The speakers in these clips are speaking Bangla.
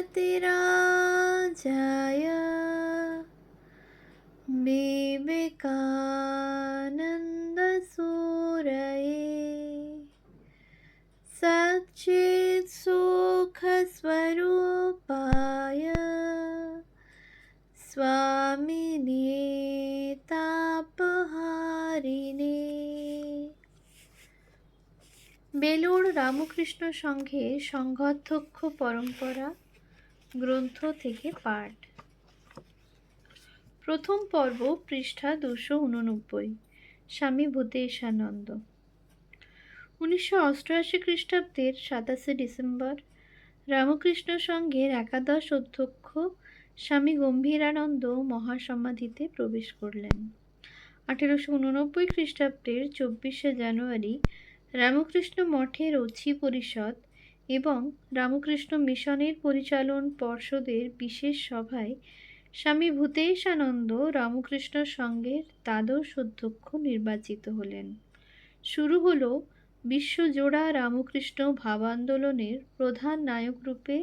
श्रीमतिराजाय विवेकानन्दसूरये सच्चित्सुखस्वरूपाय स्वामिने তাপহারিণে বেলুড় রামকৃষ্ণ সংঘে সংঘাধ্যক্ষ পরম্পরা গ্রন্থ থেকে পাঠ। প্রথম পর্ব, পৃষ্ঠা দুশো উননব্বই। স্বামী ভূতেশানন্দ। উনিশশো অষ্টআশি খ্রিস্টাব্দের সাতাশে ডিসেম্বর, রামকৃষ্ণ সংঘের একাদশ অধ্যক্ষ স্বামী গম্ভীরানন্দ মহাসমাধিতে প্রবেশ করলেন। আঠেরোশো উননব্বই খ্রিস্টাব্দের চব্বিশে জানুয়ারি, রামকৃষ্ণ মঠের অছি পরিষদ এবং রামকৃষ্ণ মিশনের পরিচালন পর্ষদের বিশেষ সভায় স্বামী ভূতেশানন্দ রামকৃষ্ণ সংঘের দ্বাদশ অধ্যক্ষ নির্বাচিত হলেন। শুরু হল বিশ্বজোড়া রামকৃষ্ণ ভাবান্দোলনের প্রধান নায়ক রূপে।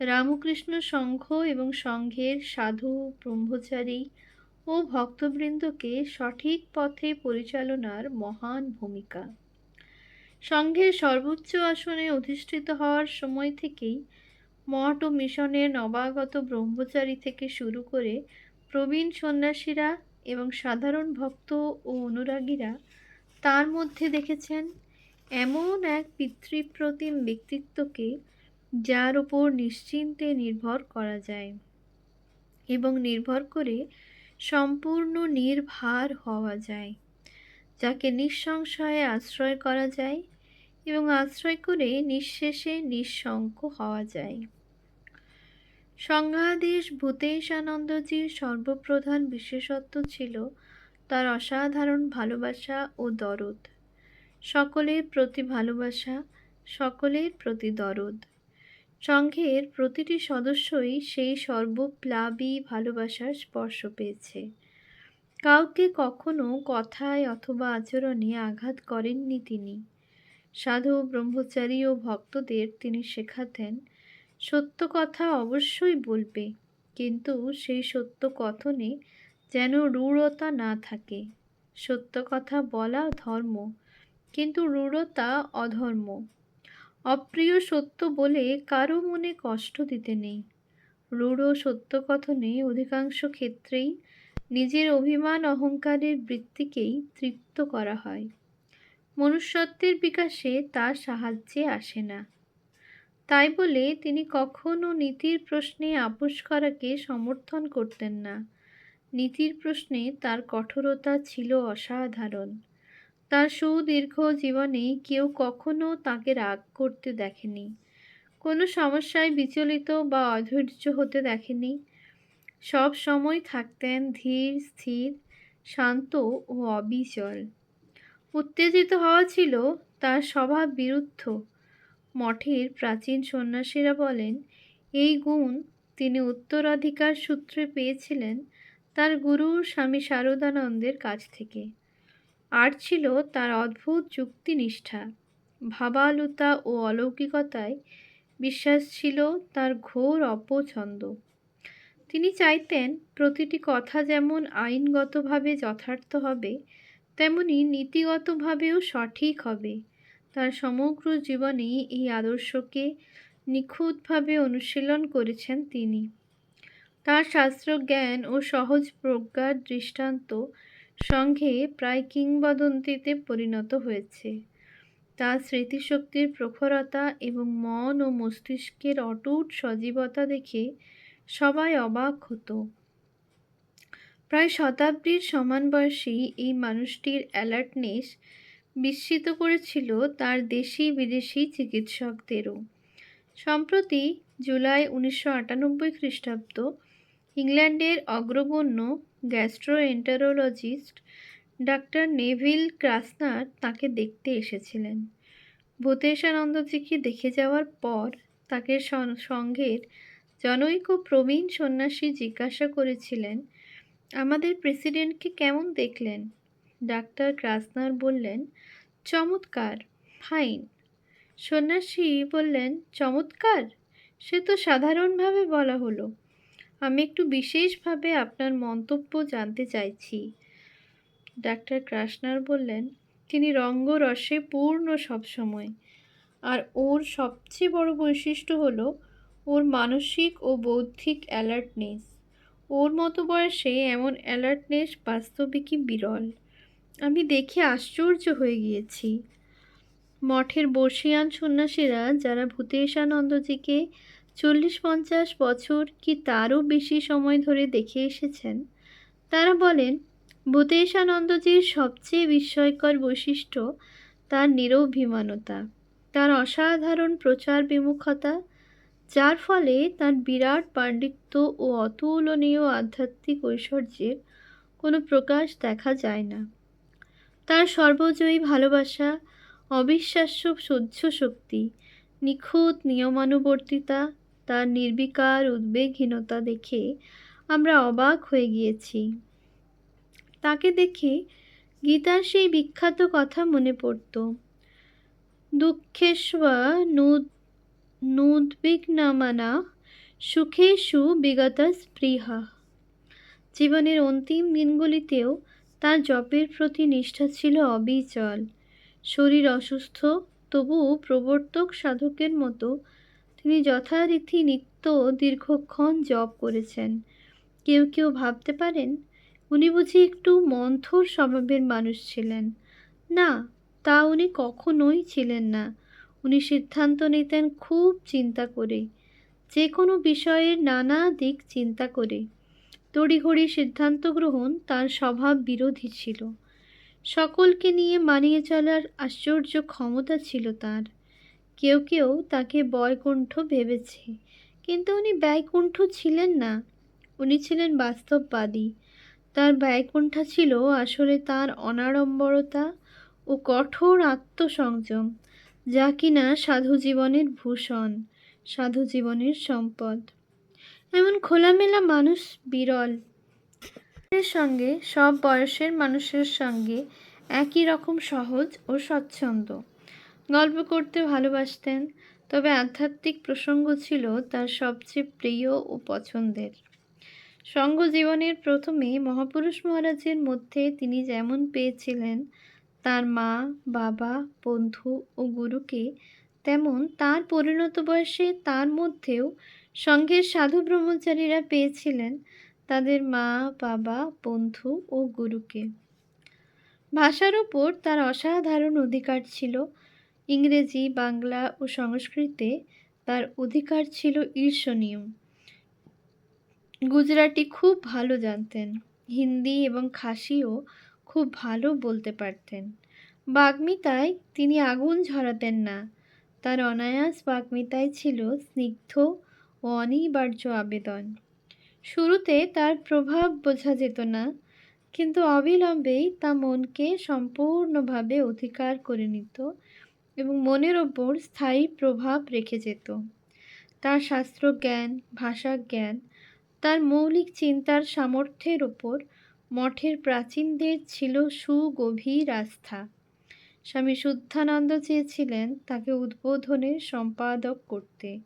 রামকৃষ্ণ সংঘ এবং সংঘের সাধু, ব্রহ্মচারী ও ভক্তবৃন্দকে সঠিক পথে পরিচালনার মহান ভূমিকা। সংঘের সর্বোচ্চ আসনে অধিষ্ঠিত হওয়ার সময় থেকেই মঠ ও মিশনের নবাগত ব্রহ্মচারী থেকে শুরু করে প্রবীণ সন্ন্যাসীরা এবং সাধারণ ভক্ত ও অনুরাগীরা তার মধ্যে দেখেছেন এমন এক পিতৃপ্রতিম ব্যক্তিত্বকে যার ওপর নিশ্চিন্তে নির্ভর করা যায় এবং নির্ভর করে সম্পূর্ণ নির্ভার হওয়া যায়। যাকে নিঃসংশয়ে আশ্রয় করা যায় এবং আশ্রয় করে নিঃশেষে নিঃশঙ্ক হওয়া যায়। সংজ্ঞাদেশ ভূতেশানন্দজির সর্বপ্রধান বিশেষত্ব ছিল তার অসাধারণ ভালোবাসা ও দরদ। সকলের প্রতি ভালোবাসা, সকলের প্রতি দরদ। সংঘের প্রতিটি সদস্যই সেই সর্বপ্লাবী ভালোবাসার স্পর্শ পেয়েছে। কাউকে কখনো কথায় অথবা আচরণে আঘাত করেননি তিনি। সাধু, ব্রহ্মচারী ও ভক্তদের তিনি শেখাতেন, সত্য কথা অবশ্যই বলবে, কিন্তু সেই সত্য কথনে যেন রূঢ়তা না থাকে। সত্য কথা বলা ধর্ম, কিন্তু রূঢ়তা অধর্ম। অপ্রিয় সত্য বলে কারও মনে কষ্ট দিতে নেই। রূঢ় সত্য কথনে অধিকাংশ ক্ষেত্রেই নিজের অভিমান অহংকারের বৃত্তিকেই তৃপ্ত করা হয়। মনুষ্যত্বের বিকাশে তার সাহায্যে আসে না। তাই বলে তিনি কখনো নীতির প্রশ্নে আপোষ করাকে সমর্থন করতেন না। নীতির প্রশ্নে তার কঠোরতা ছিল অসাধারণ। তার সুদীর্ঘ জীবনে কেউ কখনো তাকে রাগ করতে দেখেনি। কোনো সমস্যায় বিচলিত বা অধৈর্য হতে দেখেনি। সব সময় থাকতেন ধীর, স্থির, শান্ত ও অবিচল। উত্তেজিত হওয়া ছিল তার স্বভাব বিরুদ্ধ। মঠের প্রাচীন সন্ন্যাসীরা বলেন, এই গুণ তিনি উত্তরাধিকার সূত্রে পেয়েছিলেন তার গুরু স্বামী শারদানন্দের কাছ থেকে। আর ছিল তার অদ্ভুত যুক্তিনিষ্ঠা। ভাবালুতা ও অলৌকিকতায় বিশ্বাস ছিল তার ঘোর অপছন্দ। তিনি চাইতেন প্রতিটি কথা যেমন আইনগতভাবে যথার্থ হবে, তেমনি নীতিগতভাবেও সঠিক হবে। তার সমগ্র জীবনে এই আদর্শকে নিখুঁতভাবে অনুশীলন করেছেন তিনি। তার শাস্ত্রজ্ঞান ও সহজ প্রজ্ঞার দৃষ্টান্ত সংঘে প্রায় কিংবদন্তিতে পরিণত হয়েছে। তার স্মৃতিশক্তির প্রখরতা এবং মন ও মস্তিষ্কের অটুট সজীবতা দেখে সবাই অবাক হতো। প্রায় শতাব্দীর সমান বয়সী এই মানুষটির অ্যালার্টনেস বিস্মিত করেছিল তার দেশি বিদেশি চিকিৎসকদেরও। সম্প্রতি জুলাই উনিশশো আটানব্বই খ্রিস্টাব্দ ইংল্যান্ডের অগ্রগণ্য গ্যাস্ট্রোএন্টারোলজিস্ট ডাক্তার নেভিল ক্রাসনার তাকে দেখতে এসেছিলেন। ভূতেশানন্দজিকে দেখে যাওয়ার পর তাকে সংঘের জনৈক প্রবীণ সন্ন্যাসী জিজ্ঞাসা করেছিলেন, আমাদের প্রেসিডেন্টকে কেমন দেখলেন? ডাক্তার ক্রাসনার বললেন, চমৎকার, ফাইন। সন্ন্যাসী বললেন, চমৎকার? সে তো সাধারণভাবে বলা হলো। আমি একটু বিশেষভাবে আপনার মন্তব্য জানতে চাইছি। ডাক্তার ক্রাশনার বললেন, তিনি রঙ্গরসে পূর্ণ সবসময়। আর ওর সবচেয়ে বড় বৈশিষ্ট্য হলো ওর মানসিক ও বৌদ্ধিক অ্যালার্টনেস ওর মতো বয়সে এমন অ্যালার্টনেস বাস্তবিকই বিরল। আমি দেখে আশ্চর্য হয়ে গিয়েছি। মঠের বর্ষিয়ান সন্ন্যাসীরা যারা ভূতেশানন্দজিকে চল্লিশ পঞ্চাশ বছর কি তারও বেশি সময় ধরে দেখে এসেছেন, তারা বলেন, ভূতেশানন্দজির সবচেয়ে বিস্ময়কর বৈশিষ্ট্য তার নিরভিমানতা, তার অসাধারণ প্রচার বিমুখতা যার ফলে তার বিরাট পাণ্ডিত্য ও অতুলনীয় আধ্যাত্মিক ঐশ্বর্যের কোনো প্রকাশ দেখা যায় না। তার সর্বজয়ী ভালোবাসা, অবিশ্বাস্য সহ্য শক্তি, নিখুঁত নিয়মানুবর্তিতা, তার নির্বিকার উদ্বেগহীনতা দেখে আমরা অবাক হয়ে গিয়েছি। তাকে দেখে গীতার সেই বিখ্যাত কথা মনে পড়ত, দুঃখেষ্বা নুদ নুদ্বিগ্নামানা সুখেষু বিগত স্পৃহা। জীবনের অন্তিম দিনগুলিতেও তার জপের প্রতি নিষ্ঠা ছিল অবিচল। শরীর অসুস্থ, তবুও প্রবর্তক সাধকের মতো তিনি যথারীতি নিত্য দীর্ঘক্ষণ জপ করেছেন। কেউ কেউ ভাবতে পারেন, উনি বুঝি একটু মন্থর স্বভাবের মানুষ ছিলেন। না, তা উনি কখনোই ছিলেন না। উনি সিদ্ধান্ত নিতেন খুব চিন্তা করে যে কোনো বিষয়ের নানা দিক চিন্তা করে। তড়িঘড়ি সিদ্ধান্ত গ্রহণ তার স্বভাব বিরোধী ছিল। সকলকে নিয়ে মানিয়ে চলার আশ্চর্য ক্ষমতা ছিল তার। কেউ কেউ তাকে বয়কুণ্ঠ ভেবেছে, কিন্তু উনি ব্যয়কুণ্ঠ ছিলেন না। উনি ছিলেন বাস্তববাদী। তার ব্যয়কুণ্ঠা ছিল আসলে তার অনাড়ম্বরতা ও কঠোর আত্মসংযম। যা কিনা সাধু জীবনের ভূষণ, সাধু জীবনের সম্পদ। এমন খোলামেলা মানুষ বিরল। এর সঙ্গে, সব বয়সের মানুষের সঙ্গে একই রকম সহজ ও স্বচ্ছন্দ। গল্প করতে ভালোবাসতেন, তবে আধ্যাত্মিক প্রসঙ্গ ছিল তার সবচেয়ে প্রিয় ও পছন্দের। সঙ্গ জীবনের প্রথমে মহাপুরুষ মহারাজের মধ্যে তিনি যেমন পেয়েছিলেন তার মা, বাবা, বন্ধু ও গুরুকে তেমন তার পরিণত বয়সে তার মধ্যেও সঙ্ঘের সাধু ব্রহ্মচারীরা পেয়েছিলেন তাদের মা, বাবা, বন্ধু ও গুরুকে। ভাষার ওপর তার অসাধারণ অধিকার ছিল। ইংরেজি, বাংলা ও সংস্কৃতে তার অধিকার ছিল ঈর্ষণীয়। গুজরাটি খুব ভালো জানতেন। হিন্দি এবং খাসিও খুব ভালো বলতে পারতেন। বাগ্মিতায় তিনি আগুন ঝরাতেন না। তার অনায়াস বাগ্মিতায় ছিল স্নিগ্ধ ও অনিবার্য আবেদন। শুরুতে তার প্রভাব বোঝা যেত না, কিন্তু অবিলম্বেই তা মনকে সম্পূর্ণভাবে অধিকার করে নিত এবং মনের ওপর স্থায়ী প্রভাব রেখে যেত। তার শাস্ত্রজ্ঞান ভাষা জ্ঞান তার মৌলিক চিন্তার সামর্থ্যের ওপর মঠের প্রাচীনদের ছিল সুগভীর আস্থা। স্বামী শুদ্ধানন্দ চেয়েছিলেন তাকে উদ্বোধনের সম্পাদক করতে।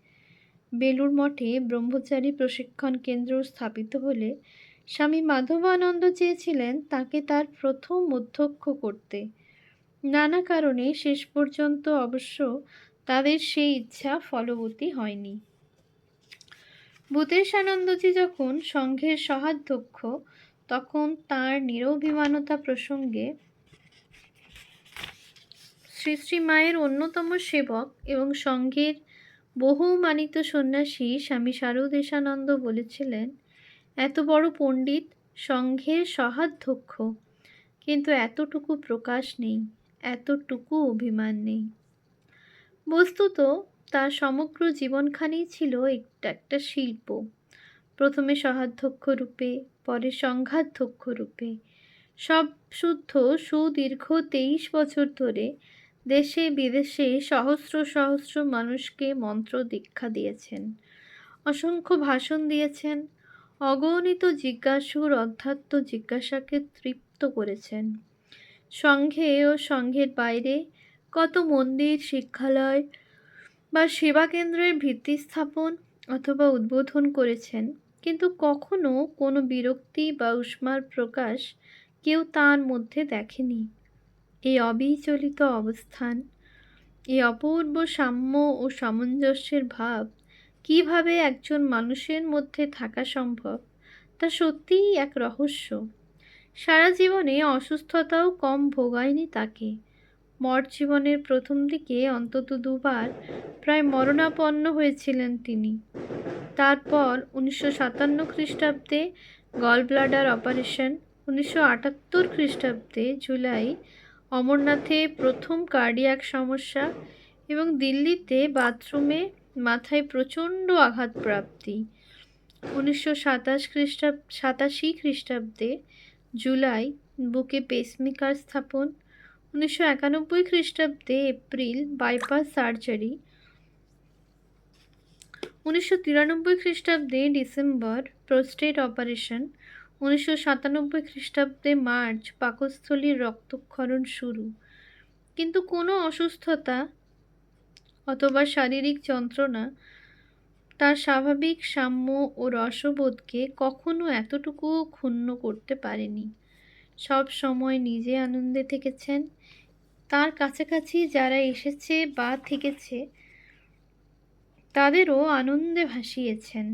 বেলুর মঠে ব্রহ্মচারী প্রশিক্ষণ কেন্দ্র স্থাপিত হলে স্বামী মাধবানন্দ চেয়েছিলেন তাকে তার প্রথম অধ্যক্ষ করতে। নানা কারণে শেষ পর্যন্ত অবশ্য তাদের সেই ইচ্ছা ফলবতী হয়নি। ভূতেশানন্দজি যখন সংঘের সহাধ্যক্ষ তখন তার নিরভিমানতা প্রসঙ্গে শ্রী শ্রী মায়ের অন্যতম সেবক এবং সংঘের বহু মানিত সন্ন্যাসী স্বামী শারদেশানন্দ বলেছিলেন, এত বড় পণ্ডিত, সঙ্ঘের সহাধ্যক্ষ, কিন্তু এতটুকু প্রকাশ নেই, এতটুকু অভিমান নেই। বস্তুত তার সমগ্র জীবনখানি ছিল একটা একটা শিল্প। প্রথমে সহাধ্যক্ষ রূপে পরে সংঘাধ্যক্ষ রূপে সব শুদ্ধ সুদীর্ঘ তেইশ বছর ধরে দেশে বিদেশে সহস্র সহস্র মানুষকে মন্ত্র দীক্ষা দিয়েছেন, অসংখ্য ভাষণ দিয়েছেন, অগণিত জিজ্ঞাসুর অধ্যাত্ম জিজ্ঞাসাকে তৃপ্ত করেছেন। সংঘে ও সংঘের বাইরে কত মন্দির, শিক্ষালয় বা সেবা কেন্দ্রের ভিত্তি স্থাপন অথবা উদ্বোধন করেছেন কিন্তু কখনো কোনো বিরক্তি বা উষ্মার প্রকাশ কেউ তার মধ্যে দেখেনি। এই অবিচলিত অবস্থান, এই অপূর্ব সাম্য ও সামঞ্জস্যের ভাব কীভাবে একজন মানুষের মধ্যে থাকা সম্ভব, তা সত্যিই এক রহস্য। সারা জীবনে অসুস্থতাও কম ভোগায়নি তাকে। মঠ জীবনের প্রথম দিকে অন্তত দুবার প্রায় মরণাপন্ন হয়েছিলেন তিনি। তারপর উনিশশো সাতান্ন খ্রিস্টাব্দে গল ব্লাডার অপারেশন, উনিশশো আটাত্তর খ্রিস্টাব্দে জুলাই অমরনাথে প্রথম কার্ডিয়াক সমস্যা এবং দিল্লিতে বাথরুমে মাথায় প্রচণ্ড আঘাতপ্রাপ্তি। উনিশশো সাতাশ খ্রিস্টাব্দ সাতাশি খ্রিস্টাব্দে জুলাই বুকে পেসমেকার স্থাপন, উনিশশো একানব্বই খ্রিস্টাব্দে এপ্রিল বাইপাস সার্জারি উনিশশো তিরানব্বই খ্রিস্টাব্দে ডিসেম্বর প্রোস্টেট অপারেশন, উনিশশো সাতানব্বই খ্রিস্টাব্দে মার্চ পাকস্থলীর রক্তক্ষরণ শুরু। কিন্তু কোনো অসুস্থতা অথবা শারীরিক যন্ত্রণা তার স্বাভাবিক সাম্য ও রসবোধকে কখনো এতটুকু ক্ষুণ্ণ করতে পারেনি। সব সময় নিজে আনন্দে থেকেছেন। তার কাছাকাছি যারা এসেছে বা থেকেছে তাদেরও আনন্দে ভাসিয়েছেন।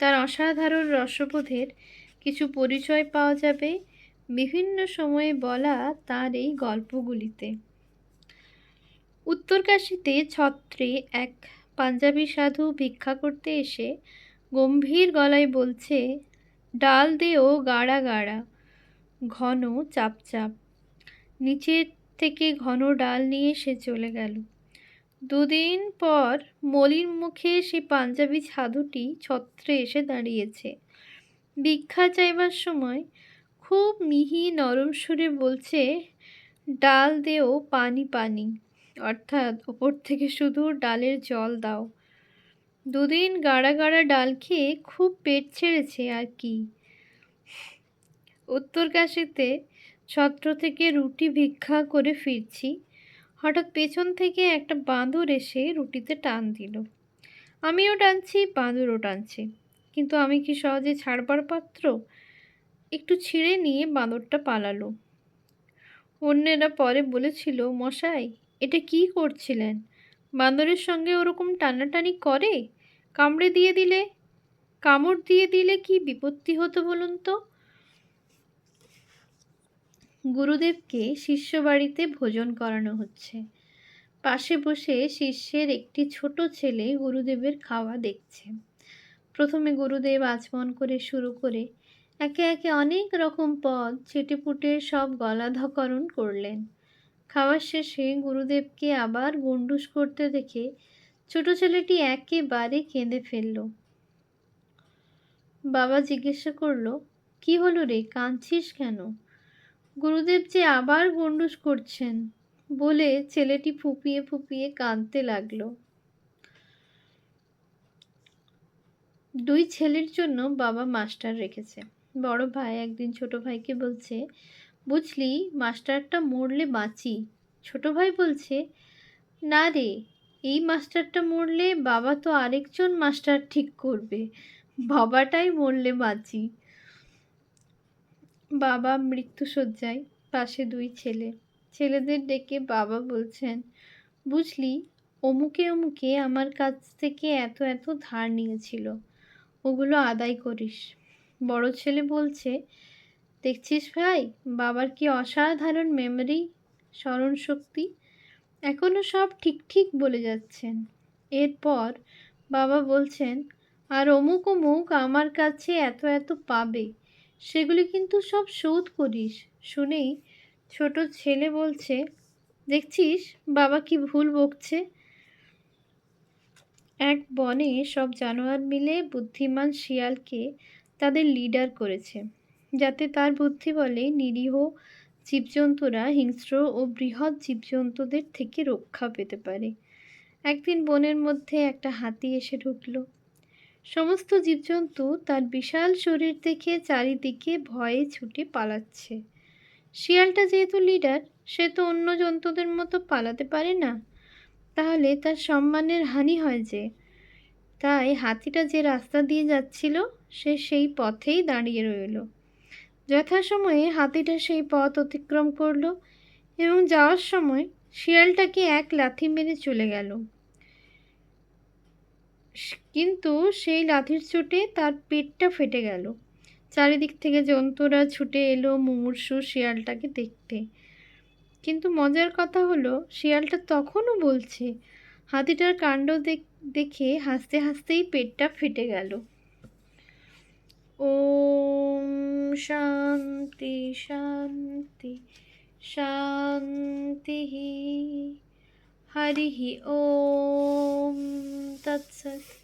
তার অসাধারণ রসবোধের কিছু পরিচয় পাওয়া যাবে বিভিন্ন সময়ে বলা তার এই গল্পগুলিতে। উত্তরকাশীতে ছত্রে এক পাঞ্জাবি সাধু ভিক্ষা করতে এসে গম্ভীর গলায় বলছে, ডাল দেও গাড়া গাড়া, ঘন চাপচাপ চাপ নিচের থেকে ঘন ডাল নিয়ে সে চলে গেল। দুদিন পর মলির মুখে সে পাঞ্জাবি সাধুটি ছত্রে এসে দাঁড়িয়েছে। ভিক্ষা চাইবার সময় খুব মিহি নরম সুরে বলছে, ডাল দেও পানি পানি, অর্থাৎ ওপর থেকে শুধু ডালের জল দাও। দুদিন গাড়া গাড়া ডাল খেয়ে খুব পেট ছেড়েছে আর কি। উত্তরকাশিতে ছত্র থেকে রুটি ভিক্ষা করে ফিরছি। হঠাৎ পেছন থেকে একটা বাঁদর এসে রুটিতে টান দিল। আমিও টানছি, বাঁদরও টানছে। কিন্তু আমি কি সহজে ছাড়বার পাত্র? একটু ছিঁড়ে নিয়ে বাঁদরটা পালালো। অন্যেরা পরে বলেছিল, মশাই, এটা কি করছিলেন? বাঁদরের সঙ্গে ওরকম টানাটানি করে? কামড়ে দিয়ে দিলে? কামড় দিয়ে দিলে কি বিপত্তি হতো বলুন তো? গুরুদেবকে শিষ্য বাড়িতে ভোজন করানো হচ্ছে। পাশে বসে শিষ্যের একটি ছোট ছেলে গুরুদেবের খাওয়া দেখছে। প্রথমে গুরুদেব আচমন করে শুরু করে একে একে অনেক রকম পদ চেটেপুটে সব গলাধকরণ করলেন। খাওয়ার শেষে গুরুদেবকে আবার গন্ডুস করতে দেখে ছোট ছেলেটি একেবারে কেঁদে ফেলল। বাবা জিজ্ঞাসা করল, কি হলো রে? কাঁদছিস কেন? গুরুদেব যে আবার গন্ডুস করছেন বলে ছেলেটি ফুপিয়ে ফুপিয়ে কাঁদতে লাগল। দুই ছেলের জন্য বাবা মাস্টার রেখেছে। বড় ভাই, একদিন ছোট ভাইকে বলছে, বুঝলি, মাস্টারটা মরলে বাঁচি। ছোট ভাই বলছে, না রে, এই মাস্টারটা মরলে বাবা তো আরেকজন মাস্টার ঠিক করবে। বাবাটাই মরলে বাঁচি। বাবা মৃত্যুসজ্জায় পাশে দুই ছেলে। ছেলেদের ডেকে বাবা বলছেন, বুঝলি, অমুকে অমুকে আমার কাছ থেকে এত এত ধার নিয়েছিল, ওগুলো আদায় করিস। বড় ছেলে বলছে, দেখছিস ভাই, বাবার কি অসাধারণ মেমরি স্মরণশক্তি? এখনও সব ঠিক ঠিক বলে যাচ্ছেন। এরপর বাবা বলছেন, আর অমুক অমুক আমার কাছে এত এত পাবে সেগুলি কিন্তু সব শোধ করিস। শুনেই ছোট ছেলে বলছে, দেখছিস, বাবা কি ভুল বকছে? এক বনে সব জানোয়ার মিলে বুদ্ধিমান শিয়ালকে তাদের লিডার করেছে, যাতে তার বুদ্ধি বলে নিরীহ জীবজন্তুরা হিংস্র ও বৃহৎ জীবজন্তুদের থেকে রক্ষা পেতে পারে। একদিন বনের মধ্যে একটা হাতি এসে ঢুকলো। সমস্ত জীবজন্তু তার বিশাল শরীর দেখে চারিদিকে ভয়ে ছুটে পালাচ্ছে। শিয়ালটা যেহেতু লিডার সে তো অন্য জন্তুদের মতো পালাতে পারে না। তাহলে তার সম্মানের হানি হয় যে। তাই হাতিটা যে রাস্তা দিয়ে যাচ্ছিল, সে সেই পথেই দাঁড়িয়ে রইল। যথাসময়ে হাতিটা সেই পথ অতিক্রম করল এবং যাওয়ার সময় শিয়ালটাকে এক লাথি মেরে চলে গেল। কিন্তু সেই লাথির চোটে তার পেটটা ফেটে গেল। চারিদিক থেকে জন্তুরা ছুটে এলো মুমূর্ষু শিয়ালটাকে দেখতে। কিন্তু মজার কথা হলো, শিয়ালটা তখনও বলছে, হাতিটার কাণ্ড দেখ- হাসতে হাসতেই পেটটা ফেটে গেল। ওম শান্তি শান্তি শান্তি হরি ওম তৎসৎ।